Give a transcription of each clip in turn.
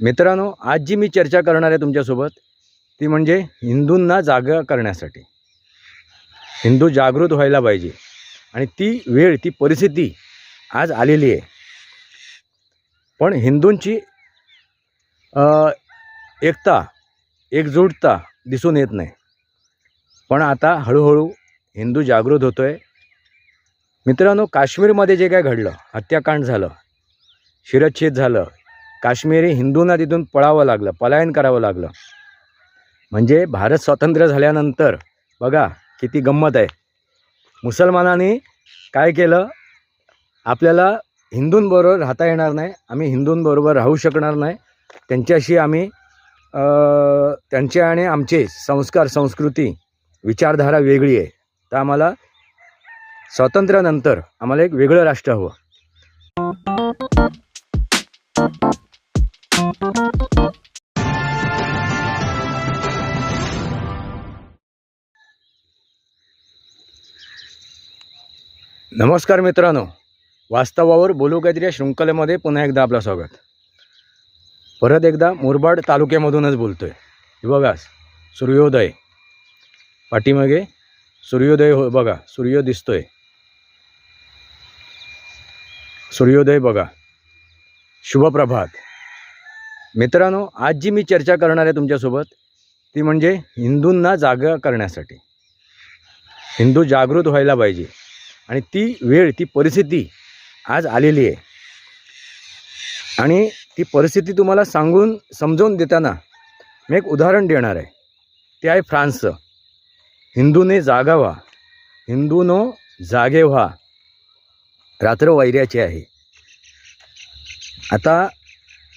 मित्रांनो आज जी मी चर्चा करणार आहे तुमच्यासोबत ती म्हणजे हिंदूंना जागा करण्यासाठी. हिंदू जागृत व्हायला पाहिजे. आणि ती वेळ ती परिस्थिती आज आलेली आहे. पण हिंदूंची एकता एकजूटता दिसून येत नाही. पण आता हळूहळू हिंदू जागृत होतो आहे मित्रांनो काश्मीरमध्ये जे काय घडलं हत्याकांड झालं शिरच्छेद झालं काश्मीरी हिंदूंना तिथून पळावं लागलं पलायन करावं लागलं. म्हणजे भारत स्वातंत्र्य झाल्यानंतर बघा किती गंमत आहे. मुसलमानांनी काय केलं? आपल्याला हिंदूंबरोबर राहता येणार नाही आम्ही हिंदूंबरोबर राहू शकणार नाही. त्यांच्याशी आम्ही त्यांचे आणि आमचे संस्कार संस्कृती विचारधारा वेगळी आहे. तर आम्हाला स्वातंत्र्यानंतर आम्हाला एक वेगळं राष्ट्र हवं. नमस्कार मित्रांनो. वास्तवावर बोलू काहीतरी या शृंखलेमध्ये पुन्हा एकदा आपलं स्वागत. परत एकदा मुरबाड तालुक्यामधूनच बोलतो आहे बघा सूर्योदय. पाठीमागे सूर्योदय हो बघा सूर्य दिसतोय. सूर्योदय बघा. शुभप्रभात. मित्रांनो आज जी मी चर्चा करणार आहे तुमच्यासोबत ती म्हणजे हिंदूंना जागा करण्यासाठी. हिंदू जागृत व्हायला पाहिजे. आणि ती वेळ ती परिस्थिती आज आलेली आहे. आणि ती परिस्थिती तुम्हाला सांगून समजावून देताना मी एक उदाहरण देणार आहे. ते आहे फ्रान्सचं. हिंदूने जागा व्हा हिंदूनो जागे व्हा. रात्र वैर्याची आहे. आता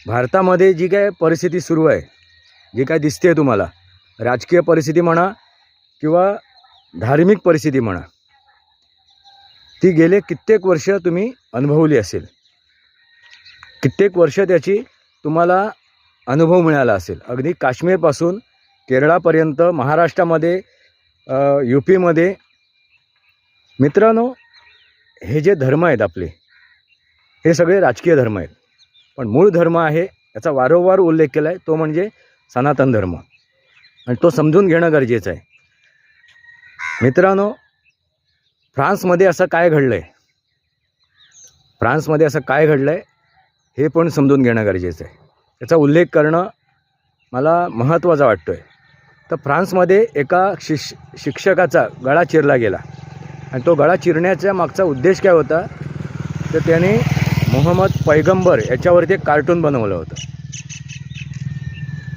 भारतामध्ये जी काय परिस्थिती सुरू आहे जी काय दिसते तुम्हाला राजकीय परिस्थिती म्हणा किंवा धार्मिक परिस्थिती म्हणा ती गेले कित्येक वर्ष तुम्ही अनुभवली असेल. कित्येक वर्ष त्याची तुम्हाला अनुभव मिळाला असेल. अगदी काश्मीरपासून केरळापर्यंत महाराष्ट्रामध्ये यू पीमध्ये मित्रांनो हे जे धर्म आहेत आपले हे सगळे राजकीय धर्म आहेत. पण मूळ धर्म आहे याचा वारंवार उल्लेख केला आहे तो म्हणजे सनातन धर्म. आणि तो समजून घेणं गरजेचं आहे. मित्रांनो फ्रान्समध्ये असं काय घडलं आहे फ्रान्समध्ये असं काय घडलं आहे हे पण समजून घेणं गरजेचं आहे. याचा उल्लेख करणं मला महत्त्वाचा वाटतो आहे तर फ्रान्समध्ये एका शिश शिक्षकाचा गळा चिरला गेला. आणि तो गळा चिरण्याच्या मागचा उद्देश काय होता? तर त्याने मोहम्मद पैगंबर याच्यावरती एक कार्टून बनवलं होतं.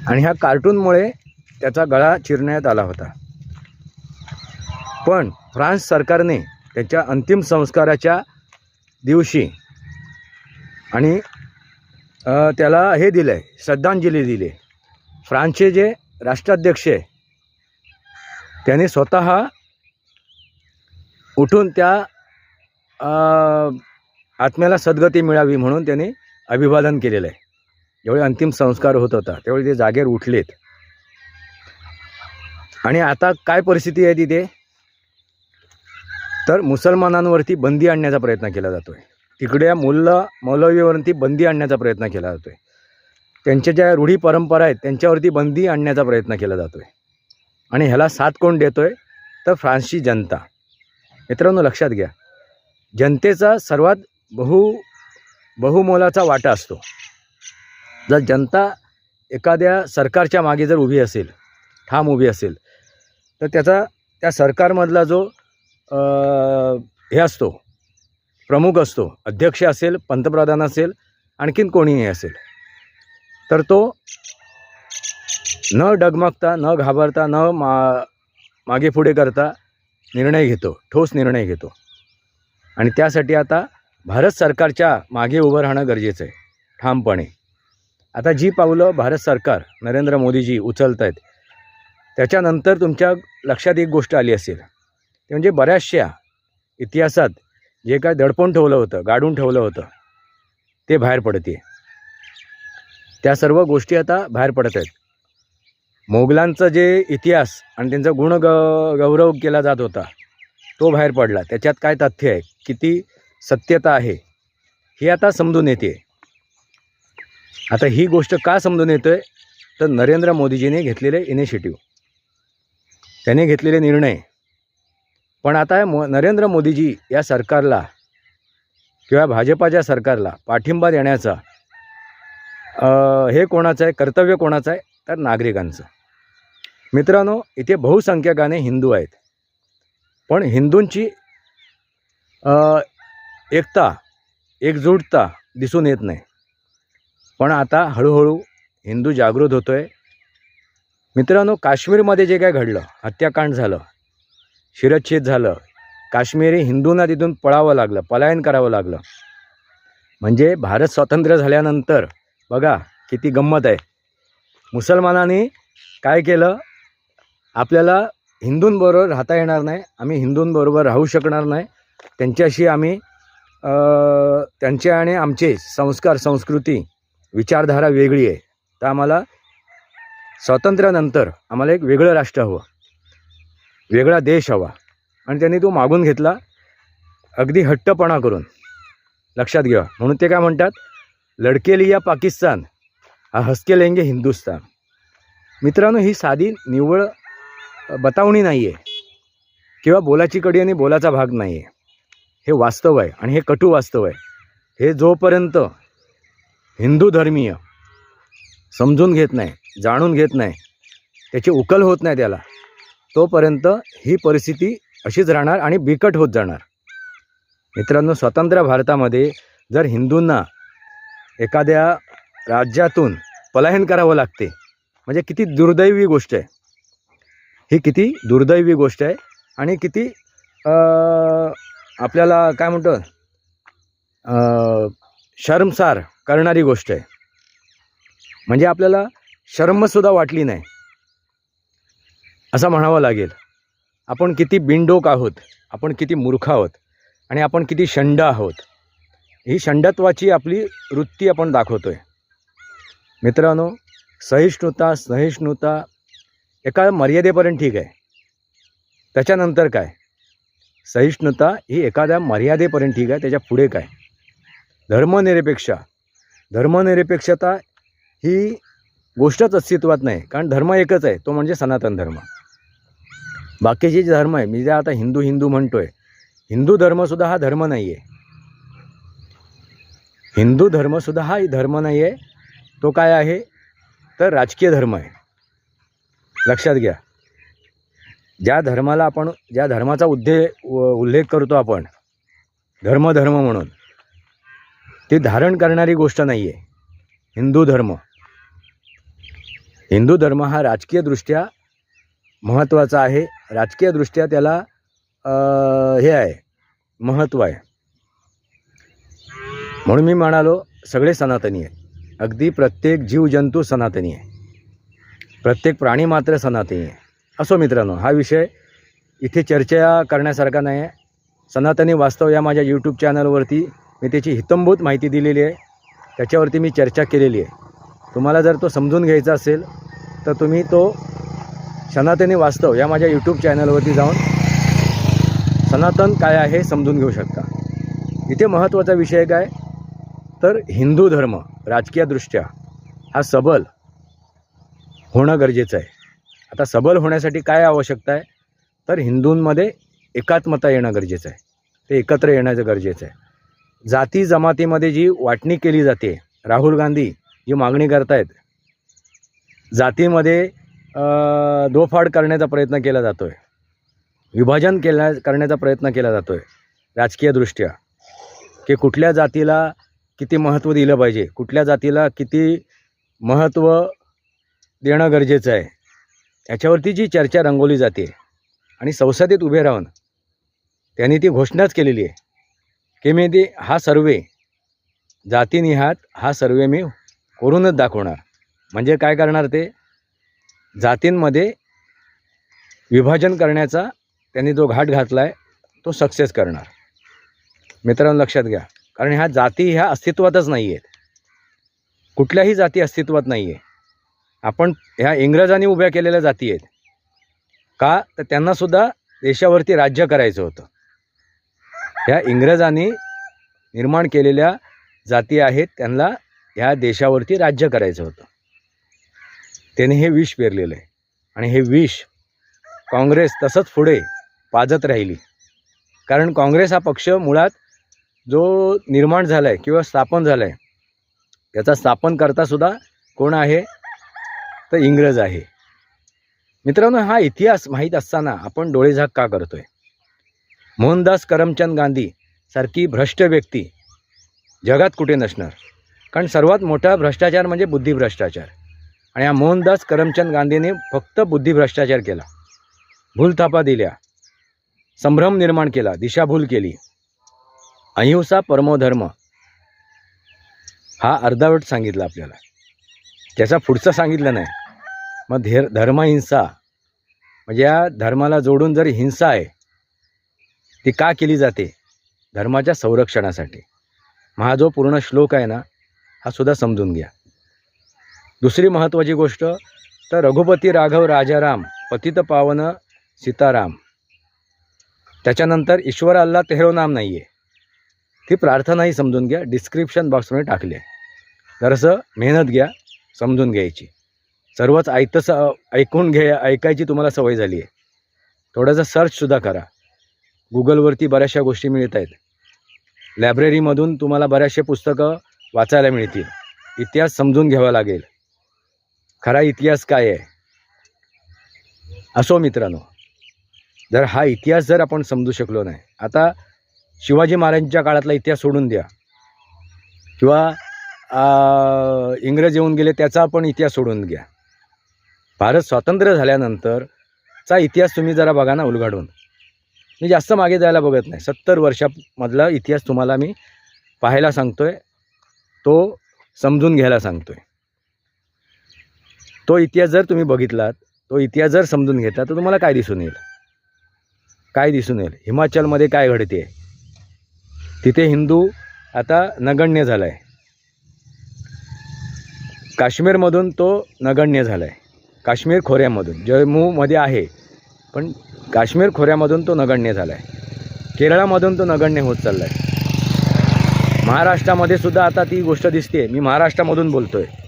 आणि ह्या कार्टूनमुळे त्याचा गळा चिरण्यात आला होता. पण फ्रान्स सरकारने त्याच्या अंतिम संस्काराच्या दिवशी आणि त्याला हे दिलं आहे श्रद्धांजली दिली. फ्रान्सचे जे राष्ट्राध्यक्ष आहे त्याने स्वतः उठून त्या आत्म्याला सद्गती मिळावी म्हणून त्याने अभिवादन केलेलं आहे. जेवढे अंतिम संस्कार होत होता त्यावेळी ते जागेवर उठलेत. आणि आता काय परिस्थिती आहे तिथे? तर मुसलमानांवरती बंदी आणण्याचा प्रयत्न केला जातो आहे तिकडे मुल्ला मौलवीवरती बंदी आणण्याचा प्रयत्न केला जातो आहे त्यांच्या ज्या रूढी परंपरा आहेत त्यांच्यावरती बंदी आणण्याचा प्रयत्न केला जातो आहे आणि ह्याला साथ कोण देतो आहे तर फ्रान्सची जनता. मित्रांनो लक्षात घ्या. जनतेचा सर्वात बहु बहुमोलाचा वाटा असतो. जर जनता एखाद्या सरकारच्या मागे जर उभी असेल ठाम उभी असेल तर त्याचा त्या सरकारमधला जो हे असतो. प्रमुख असतो. अध्यक्ष असेल पंतप्रधान असेल आणखीन कोणीही असेल. तर तो न डगमगता न घाबरता न मा मागे पुढे करता निर्णय घेतो. ठोस निर्णय घेतो. आणि त्यासाठी आता भारत सरकारच्या मागे उभं राहणं गरजेचं आहे. ठामपणे. आता जी पावलं भारत सरकार नरेंद्र मोदीजी उचलत आहेत त्याच्यानंतर तुमच्या लक्षात एक गोष्ट आली असेल. ते म्हणजे बऱ्याचशा इतिहासात जे काय दडपण ठेवलं होतं गाडून ठेवलं होतं ते बाहेर पडते त्या सर्व गोष्टी आता बाहेर पडत आहेत. मोगलांचा जे इतिहास आणि त्यांचा गुण ग गौरव केला जात होता तो बाहेर पडला. त्याच्यात काय तथ्य आहे? किती सत्यता आहे? हे आता समजून येते आता ही गोष्ट का समजून येतोय? तर नरेंद्र मोदीजीने घेतलेले इनिशिएटिव्ह त्याने घेतलेले निर्णय. पण आता मो नरेंद्र मोदीजी या सरकारला किंवा भाजपाच्या सरकारला पाठिंबा देण्याचा हे कोणाचं आहे कर्तव्य कोणाचं आहे तर नागरिकांचं. मित्रांनो इथे बहुसंख्यकाने हिंदू आहेत. पण हिंदूंची एकता एकजूटता दिसून येत नाही. पण आता हळूहळू हिंदू जागृत होतो आहे मित्रांनो काश्मीरमध्ये जे काय घडलं हत्याकांड झालं शिरच्छेद झालं. काश्मीरी हिंदूंना तिथून पळावं लागलं पलायन करावं लागलं. म्हणजे भारत स्वातंत्र्य झाल्यानंतर बघा किती गंमत आहे. मुसलमानांनी काय केलं? आपल्याला हिंदूंबरोबर राहता येणार नाही आम्ही हिंदूंबरोबर राहू शकणार नाही. त्यांच्याशी आम्ही त्यांचे आणि आमचे संस्कार संस्कृती विचारधारा वेगळी आहे. तर आम्हाला स्वातंत्र्यानंतर आम्हाला एक वेगळं राष्ट्र हवं. वेगळा देश हवा. आणि त्यांनी तो मागून घेतला. अगदी हट्टपणा करून. लक्षात घ्या. म्हणून ते काय म्हणतात? लडके लिया पाकिस्तान हा हसके लेंगे हिंदुस्तान. मित्रांनो ही साधी निव्वळ बतावणी नाही आहे किंवा बोलाची कडी आणि बोलाचा भाग नाही आहे हे वास्तव आहे आणि हे कटू वास्तव आहे. हे जोपर्यंत हिंदू धर्मीय समजून घेत नाही जाणून घेत नाही त्याची उकल होत नाही त्याला तोपर्यंत ही परिस्थिती अशीच राहणार आणि बिकट होत जाणार. मित्रांनो स्वतंत्र भारतामध्ये जर हिंदूंना एखाद्या राज्यातून पलायन करावं लागते म्हणजे किती दुर्दैवी गोष्ट आहे. ही किती दुर्दैवी गोष्ट आहे आणि किती आपल्याला काय म्हणतो? शर्मसार करणारी गोष्ट आहे. म्हणजे आपल्याला शर्मसुद्धा वाटली नाही. असं म्हणावं लागेल. आपण किती बिनडोक आहोत आपण किती मूर्ख आहोत आणि आपण किती शंड आहोत. ही शंडत्वाची आपली वृत्ती आपण दाखवतो आहे मित्रांनो सहिष्णुता सहिष्णुता एका मर्यादेपर्यंत ठीक आहे. त्याच्यानंतर काय? सहिष्णुता ही एखाद्या मर्यादेपर्यंत ठीक आहे त्याच्या पुढे काय? धर्मनिरपेक्षा धर्मनिरपेक्षता ही गोष्टच अस्तित्वात नाही कारण धर्म एकच आहे तो म्हणजे सनातन धर्म. बाकीचे जे धर्म आहे मी जे आता हिंदू हिंदू म्हणतोय हिंदू धर्मसुद्धा हा धर्म नाही आहे हिंदू धर्मसुद्धा हा धर्म नाही आहे तो काय आहे? तर राजकीय धर्म आहे. लक्षात घ्या. ज्या धर्माला आपण ज्या धर्माचा उद्दे उल्लेख करतो आपण धर्म धर्म म्हणून ती धारण करणारी गोष्ट नाही आहे हिंदू धर्म. हिंदू धर्म हा राजकीयदृष्ट्या महत्त्वाचा आहे. राजकीयदृष्ट्या त्याला हे आहे. महत्त्व आहे. म्हणून मी म्हणालो सगळे सनातनी आहेत. अगदी प्रत्येक जीवजंतू सनातनी आहे. प्रत्येक प्राणी मात्र सनातनी आहे. असो मित्रांनो हा विषय इथे चर्चा करण्यासारखा नाही आहे सनातनी वास्तव या माझ्या यूट्यूब चॅनलवरती मी त्याची हितंभूत माहिती दिलेली आहे. त्याच्यावरती मी चर्चा केलेली आहे. तुम्हाला जर तो समजून घ्यायचा असेल तर तुम्ही तो सनातनी वास्तव या माझ्या यूट्यूब चॅनलवरती जाऊन सनातन काय आहे समजून घेऊ शकता. इथे महत्त्वाचा विषय काय? तर हिंदू धर्म राजकीयदृष्ट्या हा सबल होणं गरजेचं आहे. आता सबल होण्यासाठी काय आवश्यकता आहे? तर हिंदूंमध्ये एकात्मता येणं गरजेचं आहे. ते एकत्र येण्याचं गरजेचं आहे. जाती जमातीमध्ये जी वाटणी केली जाते राहुल गांधी जी मागणी करतायत जातीमध्ये धोफाड दोफाड करण्याचा प्रयत्न केला जातो आहे विभाजन केल्या करण्याचा प्रयत्न केला जातो आहे राजकीयदृष्ट्या. की कुठल्या जातीला किती महत्त्व दिलं पाहिजे कुठल्या जातीला किती महत्त्व देणं गरजेचं आहे याच्यावरती जी चर्चा रंगवली जाते आणि संसदेत उभे राहून त्यांनी ती घोषणाच केलेली आहे की मी ती हा सर्वे जातीनिहात हा सर्वे मी करूनच दाखवणार. म्हणजे काय करणार ते? जातींमध्ये विभाजन करण्याचा त्यांनी जो घाट घातला आहे तो सक्सेस करणार. मित्रांनो लक्षात घ्या. कारण ह्या जाती ह्या अस्तित्वातच नाही आहेत कुठल्याही जाती अस्तित्वात नाही आहे आपण ह्या इंग्रजांनी उभ्या केलेल्या जाती आहेत. का? तर त्यांनासुद्धा देशावरती राज्य करायचं होतं. ह्या इंग्रजांनी निर्माण केलेल्या जाती आहेत त्यांना ह्या देशावरती राज्य करायचं होतं. त्याने हे विष पेरलेलं आहे. आणि हे विष काँग्रेस तसंच पुढे पाजत राहिली. कारण काँग्रेस हा पक्ष मुळात जो निर्माण झाला आहे किंवा स्थापन झाला आहे त्याचा स्थापन करतासुद्धा कोण आहे? तर इंग्रज आहे. मित्रांनो हा इतिहास माहीत असताना आपण डोळेझाक का करतो आहे मोहनदास करमचंद गांधी सारखी भ्रष्ट व्यक्ती जगात कुठे नसणार? कारण सर्वात मोठा भ्रष्टाचार म्हणजे बुद्धिभ्रष्टाचार. आणि या मोहनदास करमचंद गांधीने फक्त बुद्धिभ्रष्टाचार केला. भूलथापा दिल्या. संभ्रम निर्माण केला. दिशाभूल केली. अहिंसा परमोधर्म हा अर्धावट सांगितला आपल्याला. त्याचा पुढचं सांगितलं नाही. मग धेर धर्महिंसा म्हणजे या धर्माला जोडून जर हिंसा आहे ती का केली जाते? धर्माच्या संरक्षणासाठी. मग हा जो पूर्ण श्लोक आहे ना हा सुद्धा समजून घ्या. दुसरी महत्त्वाची गोष्ट तर रघुपती राघव राजाराम पतित पावन सीताराम. त्याच्यानंतर ईश्वर अल्ला तेहरो नाम नाही आहे ती प्रार्थनाही समजून घ्या डिस्क्रिप्शन बॉक्समध्ये टाकली. आहे जरासं मेहनत घ्या समजून घ्यायची. सर्वच ऐकतंच ऐकून घ्या ऐकायची तुम्हाला सवय झाली आहे थोडंसं सर्चसुद्धा करा. गुगलवरती बऱ्याचशा गोष्टी मिळत आहेत. लायब्ररीमधून तुम्हाला बऱ्याचशा पुस्तकं वाचायला मिळतील. इतिहास समजून घ्यावा लागेल. खरा इतिहास काय आहे? असो मित्रांनो जर हा इतिहास जर आपण समजू शकलो नाही आता शिवाजी महाराजांच्या काळातला इतिहास सोडून द्या. किंवा इंग्रज येऊन गेले त्याचा पण इतिहास सोडून घ्या. भारत स्वातंत्र्य झाल्यानंतरचा इतिहास तुम्ही जरा बघा ना उलगडून. मी जास्त मागे जायला बघत नाही. सत्तर वर्षामधला इतिहास तुम्हाला मी पाहायला सांगतो आहे तो समजून घ्यायला सांगतो आहे तो इतिहास जर तुम्ही बघितलात तो इतिहास जर समजून घेतला तर तुम्हाला काय दिसून येईल? काय दिसून येईल? हिमाचलमध्ये काय घडते? तिथे हिंदू आता नगण्य झाला आहे काश्मीरमधून तो नगण्य झाला आहे काश्मीर खोऱ्यामधून. जम्मूमध्ये आहे पण काश्मीर खोऱ्यामधून तो नगण्य झाला आहे केरळामधून तो नगण्य होत चालला आहे महाराष्ट्रामध्ये सुद्धा आता ती गोष्ट दिसते मी महाराष्ट्रामधून बोलतो आहे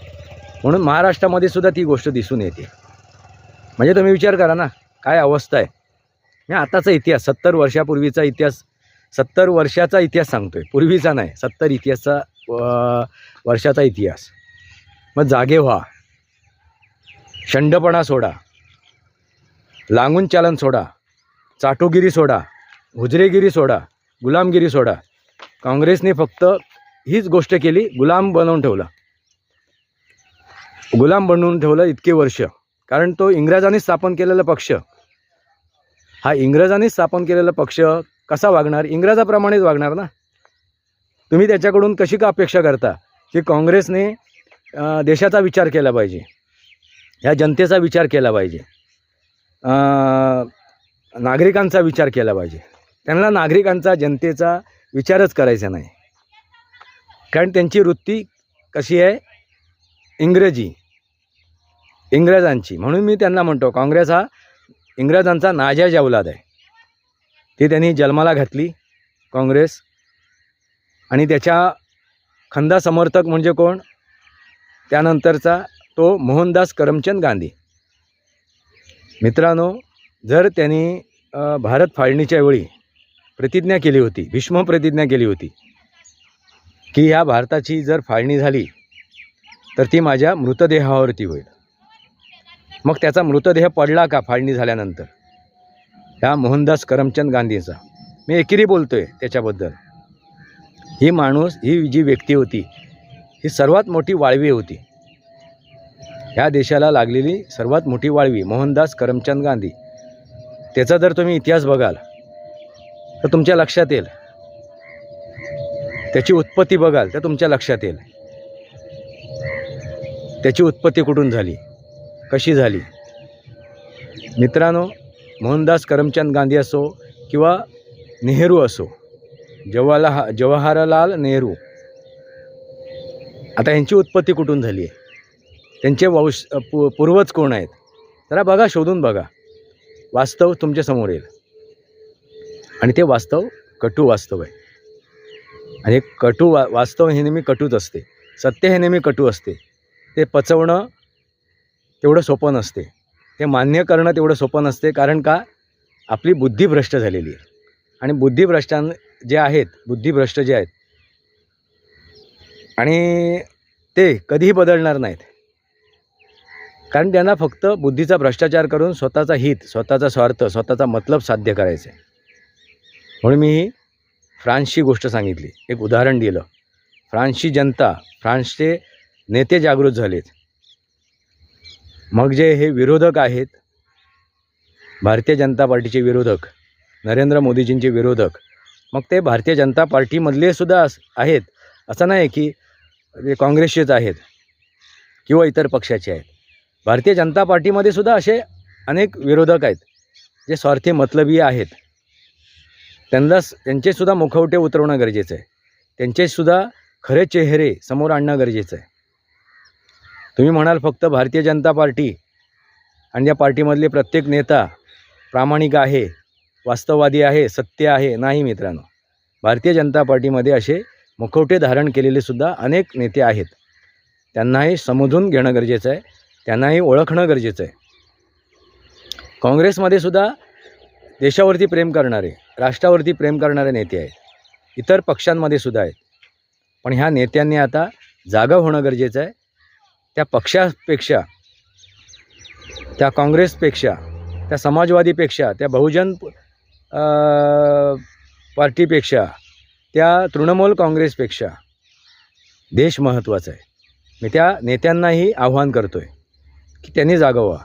म्हणून महाराष्ट्रामध्ये सुद्धा ती गोष्ट दिसून येते. म्हणजे तुम्ही विचार करा ना काय अवस्था आहे? मी आताचा इतिहास सत्तर वर्षापूर्वीचा इतिहास सत्तर वर्षाचा इतिहास सांगतो आहे पूर्वीचा नाही सत्तर इतिहासचा वर्षाचा इतिहास. मग जागे व्हा. शंडपणा सोडा. लांगून चालन सोडा. चाटोगिरी सोडा. हुजरेगिरी सोडा. गुलामगिरी सोडा. काँग्रेसने फक्त हीच गोष्ट केली गुलाम बनवून ठेवला. गुलाम बनवून ठेवलं इतके वर्ष. कारण तो इंग्रजांनी स्थापन केलेला पक्ष. हा इंग्रजांनी स्थापन केलेला पक्ष कसा वागणार? इंग्रजाप्रमाणेच वागणार ना? तुम्ही त्याच्याकडून कशी का अपेक्षा करता? की काँग्रेसने देशाचा विचार केला पाहिजे. ह्या जनतेचा विचार केला पाहिजे. नागरिकांचा विचार केला पाहिजे. त्यांना नागरिकांचा जनतेचा विचारच करायचा नाही. कारण त्यांची वृत्ती कशी आहे? इंग्रजी. इंग्रजांची. म्हणून मी त्यांना म्हणतो काँग्रेस हा इंग्रजांचा नाजायज अवलाद आहे. ती त्यांनी जन्माला घातली काँग्रेस. आणि त्याच्या खंदा समर्थक म्हणजे कोण? त्यानंतरचा तो मोहनदास करमचंद गांधी. मित्रांनो जर त्यांनी भारत फाळणीच्या वेळी प्रतिज्ञा केली होती भीष्म प्रतिज्ञा केली होती की ह्या भारताची जर फाळणी झाली तर ती माझ्या मृतदेहावरती होईल. मग त्याचा मृतदेह पडला का फाळणी झाल्यानंतर? ह्या मोहनदास करमचंद गांधीचा. मी एकेरी बोलतो आहे त्याच्याबद्दल. ही माणूस ही जी व्यक्ती होती ही सर्वात मोठी वाळवी होती. ह्या देशाला लागलेली सर्वात मोठी वाळवी मोहनदास करमचंद गांधी. त्याचा जर तुम्ही इतिहास बघाल तर तुमच्या लक्षात येईल. त्याची उत्पत्ती बघाल तर तुमच्या लक्षात येईल. त्याची उत्पत्ती कुठून झाली? कशी झाली? मित्रांनो मोहनदास करमचंद गांधी असो किंवा नेहरू असो जवाला जवाहरलाल नेहरू आता यांची उत्पत्ती कुठून झाली आहे? त्यांचे वंश पू पूर्वज कोण आहेत? जरा बघा शोधून बघा. वास्तव तुमच्यासमोर येईल. आणि ते वास्तव कटू वास्तव आहे. आणि कटू वा वास्तव हे नेहमी कटूच असते. सत्य हे नेहमी कटू असते. ते पचवणं तेवढं सोपं नसते. ते मान्य करणं तेवढं सोपं नसते कारण का? आपली बुद्धी भ्रष्ट झालेली आहे. आणि बुद्धिभ्रष्टां जे आहेत बुद्धिभ्रष्ट जे आहेत आणि ते कधीही बदलणार नाहीत. कारण त्यांना फक्त बुद्धीचा भ्रष्टाचार करून स्वतःचा हित स्वतःचा स्वार्थ स्वतःचा मतलब साध्य करायचा आहे. म्हणून मी ही फ्रान्सची गोष्ट सांगितली. एक उदाहरण दिलं. फ्रान्सची जनता फ्रान्सचे नेते जागृत झालेत. मग जे हे विरोधक आहेत भारतीय जनता पार्टीचे विरोधक नरेंद्र मोदीजींचे विरोधक मग ते भारतीय जनता पार्टीमधले सुद्धा अस आहेत. असं नाही की ते काँग्रेसचेच आहेत किंवा इतर पक्षाचे आहेत. भारतीय जनता पार्टीमध्ये सुद्धा असे अनेक विरोधक आहेत जे स्वार्थी मतलबी आहेत. त्यांना त्यांचेसुद्धा मुखवटे उतरवणं गरजेचं आहे. त्यांचेसुद्धा खरे चेहरे समोर आणणं गरजेचं आहे. तुम्ही म्हणाल फक्त भारतीय जनता पार्टी आणि या पार्टीमधले प्रत्येक नेता प्रामाणिक आहे वास्तववादी आहे सत्य आहे नाही मित्रांनो. भारतीय जनता पार्टीमध्ये असे मुखवटे धारण केलेले सुद्धा अनेक नेते आहेत. त्यांनाही समजून घेणं गरजेचं आहे त्यांनाही ओळखणं गरजेचं आहे. काँग्रेसमध्ये सुद्धा देशावरती प्रेम करणारे राष्ट्रावरती प्रेम करणारे नेते आहेत. इतर पक्षांमध्ये सुद्धा आहेत. पण ह्या नेत्यांनी आता जागा होणं गरजेचं आहे. त्या पक्षापेक्षा त्या काँग्रेसपेक्षा त्या समाजवादीपेक्षा त्या बहुजन पार्टीपेक्षा त्या तृणमूल काँग्रेसपेक्षा देश महत्त्वाचा आहे. मी त्या नेत्यांनाही आव्हान करतो आहे की त्यांनी जागवा.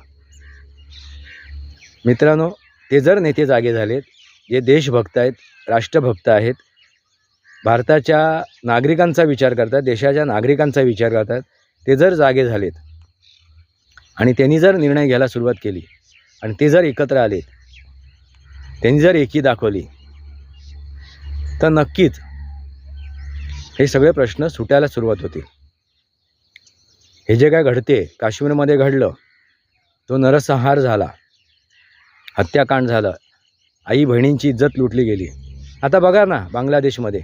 मित्रांनो ते जर नेते जागे झालेत जे देशभक्त आहेत राष्ट्रभक्त आहेत भारताच्या नागरिकांचा विचार करतात देशाच्या नागरिकांचा विचार करतात ते जर जागे झालेत आणि त्यांनी जर निर्णय घ्यायला सुरुवात केली आणि ते जर एकत्र आले त्यांनी जर एकी दाखवली तर नक्कीच हे सगळे प्रश्न सुटायला सुरुवात होतील. हे जे काय घडते काश्मीरमध्ये घडलं तो नरसंहार झाला हत्याकांड झालं आई बहिणींची इज्जत लुटली गेली. आता बघा ना बांगलादेशमध्ये.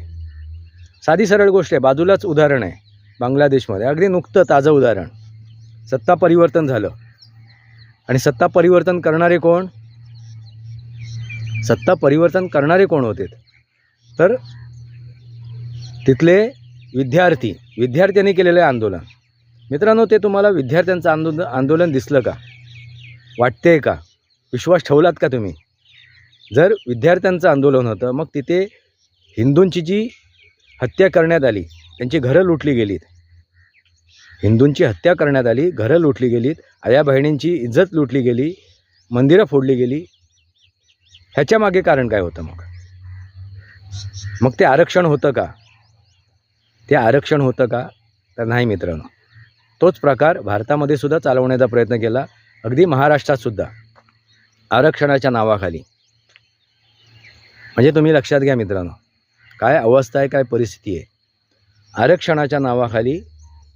साधी सरळ गोष्ट आहे बाजूलाच उदाहरण आहे. बांगलादेशमध्ये. अगदी नुकतं ताजं उदाहरण. सत्ता परिवर्तन झालं. आणि सत्ता परिवर्तन करणारे कोण? सत्ता परिवर्तन करणारे कोण होते? तर तिथले विद्यार्थी विद्यार्थ्यांनी केलेले आंदोलन. मित्रांनो ते तुम्हाला विद्यार्थ्यांचं आंदोलन आंदोलन दिसलं का? वाटते का? विश्वास ठेवलात का तुम्ही? जर विद्यार्थ्यांचं आंदोलन होतं मग तिथे हिंदूंची जी हत्या करण्यात आली त्यांची घरं लुटली गेलीत. हिंदूंची हत्या करण्यात आली घरं लुटली गेलीत आया बहिणींची इज्जत लुटली गेली मंदिरं फोडली गेली. ह्याच्या मागे कारण काय होतं मग? मग ते आरक्षण होतं का? ते आरक्षण होतं का? तर नाही मित्रांनो. तोच प्रकार भारतामध्ये सुद्धा चालवण्याचा प्रयत्न केला अगदी महाराष्ट्रात सुद्धा. आरक्षणाच्या नावाखाली. म्हणजे तुम्ही लक्षात घ्या मित्रांनो काय अवस्था आहे काय परिस्थिती आहे. आरक्षणाच्या नावाखाली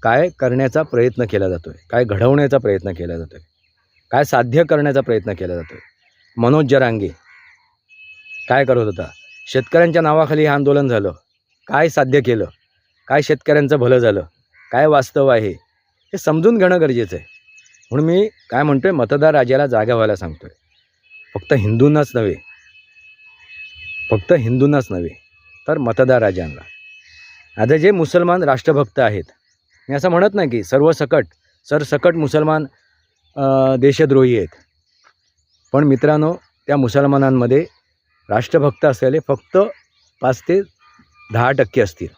काय करण्याचा प्रयत्न केला जातो आहे काय घडवण्याचा प्रयत्न केला जातो आहे काय साध्य करण्याचा प्रयत्न केला जातो आहे मनोज जरांगे काय करत होता? शेतकऱ्यांच्या नावाखाली हे आंदोलन झालं. काय साध्य केलं? काय शेतकऱ्यांचं भलं झालं? काय वास्तव आहे? हे समजून घेणं गरजेचं आहे. म्हणून मी काय म्हणतो आहे मतदार राजाला जागा व्हायला सांगतो आहे फक्त हिंदूंनाच नव्हे. फक्त हिंदूंनाच नव्हे तर मतदार राजांना. आता जे मुसलमान राष्ट्रभक्त आहेत मी असं म्हणत नाही की सर्व सकट सरसकट मुसलमान देशद्रोही आहेत. पण मित्रांनो त्या मुसलमानांमध्ये राष्ट्रभक्त असलेले फक्त पाच ते दहा टक्के असतील.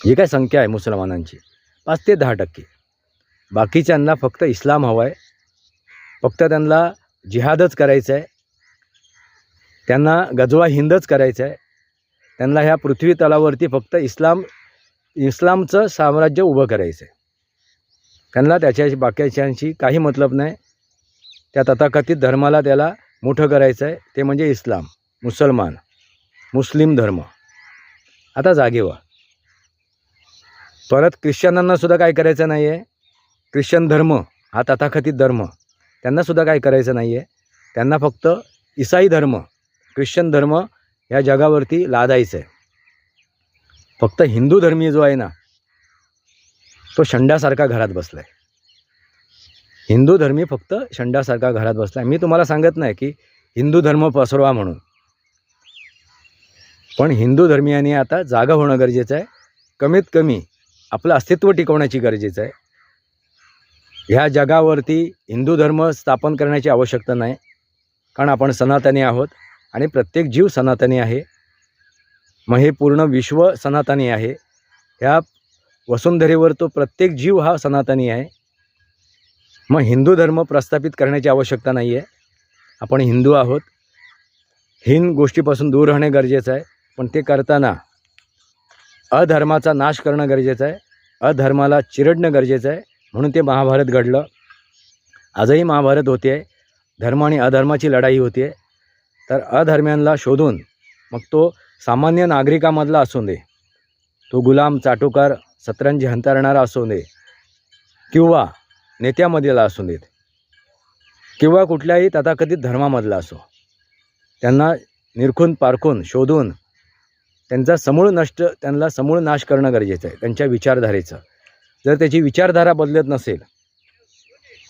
ही काय संख्या आहे मुसलमानांची? पाच ते दहा टक्के. बाकीच्यांना फक्त इस्लाम हवा आहे फक्त त्यांना जिहादच करायचं आहे त्यांना गजवा हिंदच करायचं आहे त्यांना ह्या पृथ्वी तलावरती फक्त इस्लाम इस्लामचं साम्राज्य उभं करायचं आहे. त्यांना त्याच्याशी बाकीच्यांशी काही मतलब नाही. त्या तथाकथित धर्माला त्याला मोठं करायचं आहे. ते म्हणजे इस्लाम मुसलमान मुस्लिम धर्म. आता जागे व्हा. परत ख्रिश्चनांना सुद्धा काय करायचं नाही आहे ख्रिश्चन धर्म हा तथाकथित धर्म. त्यांनासुद्धा काय करायचं नाही आहे त्यांना फक्त इसाई धर्म ख्रिश्चन धर्म या जगावरती लादायचं आहे फक्त हिंदू धर्मीय जो आहे ना तो शंडासारखा घरात बसला आहे हिंदू धर्मी फक्त शंडासारखा घरात बसला आहे मी तुम्हाला सांगत नाही की हिंदू धर्म पसरवा म्हणून. पण हिंदू धर्मियांनी आता जागा होणं गरजेचं आहे. कमीत कमी आपलं अस्तित्व टिकवण्याची गरजेचं आहे. ह्या जगावरती हिंदू धर्म स्थापन करण्याची आवश्यकता नाही. कारण आपण सनातनी आहोत. आणि प्रत्येक जीव सनातनी आहे. मग हे पूर्ण विश्व सनातनी आहे. ह्या वसुंधरेवर तो प्रत्येक जीव हा सनातनी आहे. मग हिंदू धर्म प्रस्थापित करण्याची आवश्यकता नाही आहे आपण हिंदू आहोत. हिन गोष्टीपासून दूर राहणे गरजेचं आहे. पण ते करताना अधर्माचा नाश करणं गरजेचं आहे. अधर्माला चिरडणं गरजेचं आहे. म्हणून ते महाभारत घडलं. आजही महाभारत होते आहे धर्म आणि अधर्माची लढाई होती आहे तर अधर्म्यांना शोधून मग तो सामान्य नागरिकामधला असू दे. तो गुलाम चाटुकार सतरंजी हंतरणारा असू दे. किंवा नेत्यामधला असू देत. किंवा कुठल्याही तथाकथित धर्मामधला असो. त्यांना निरखून पारखून शोधून त्यांचा समूळ नष्ट त्यांना समूळ नाश करणं गरजेचं आहे त्यांच्या विचारधारेचं. जर त्याची विचारधारा बदलत नसेल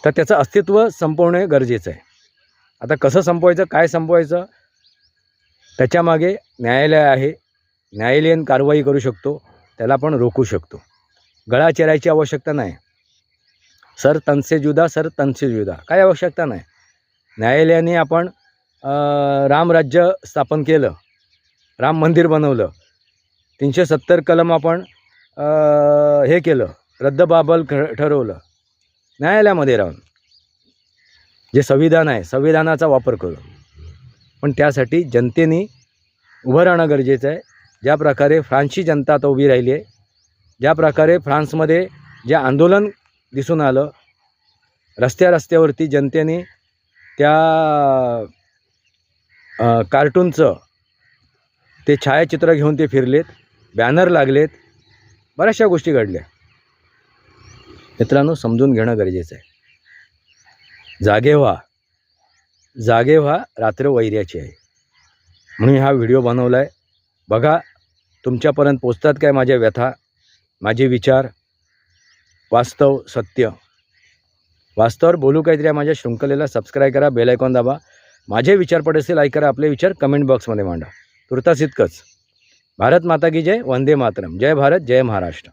तर त्याचं अस्तित्व संपवणे गरजेचं आहे. आता कसं संपवायचं काय संपवायचं? त्याच्यामागे न्यायालय आहे. न्यायालयीन कारवाई करू शकतो. त्याला आपण रोखू शकतो. गळा चेरायची आवश्यकता नाही. सर तनसे जुदा सर तनसे जुदा काय आवश्यकता नाही. न्यायालयाने आपण रामराज्य स्थापन केलं. राम मंदिर बनवलं. तीनशे सत्तर कलम आपण हे केलं. रद्दबाबल ठ ठरवलं. न्यायालयामध्ये राहून. जे संविधान आहे संविधानाचा वापर करू पण त्यासाठी जनतेने उभं राहणं गरजेचं आहे. ज्या प्रकारे फ्रान्सची जनता आता उभी राहिली आहे ज्या प्रकारे फ्रान्समध्ये जे आंदोलन दिसून आलं रस्त्या रस्त्यावरती जनतेने त्या कार्टूनचं ते छायाचित्र घेऊन ते फिरलेत बॅनर लागलेत बऱ्याचशा गोष्टी घडल्या. मित्रांनो समजून घेणं गरजेचं आहे. जागे व्हा. जागे व्हा रात्र वैर्याची आहे. म्हणून हा व्हिडिओ बनवला आहे बघा तुमच्यापर्यंत पोचतात काय माझ्या व्यथा? माझे विचार? वास्तव सत्य? वास्तवावर बोलू काहीतरी या माझ्या शृंखलेला सबस्क्राईब करा बेलायकॉन दाबा. माझे विचार पडत असेल ऐक करा. आपले विचार कमेंट बॉक्समध्ये मांडा. तुर्तास इतकंच. भारत माता की जय वंदे मातरम. जय भारत जय महाराष्ट्र.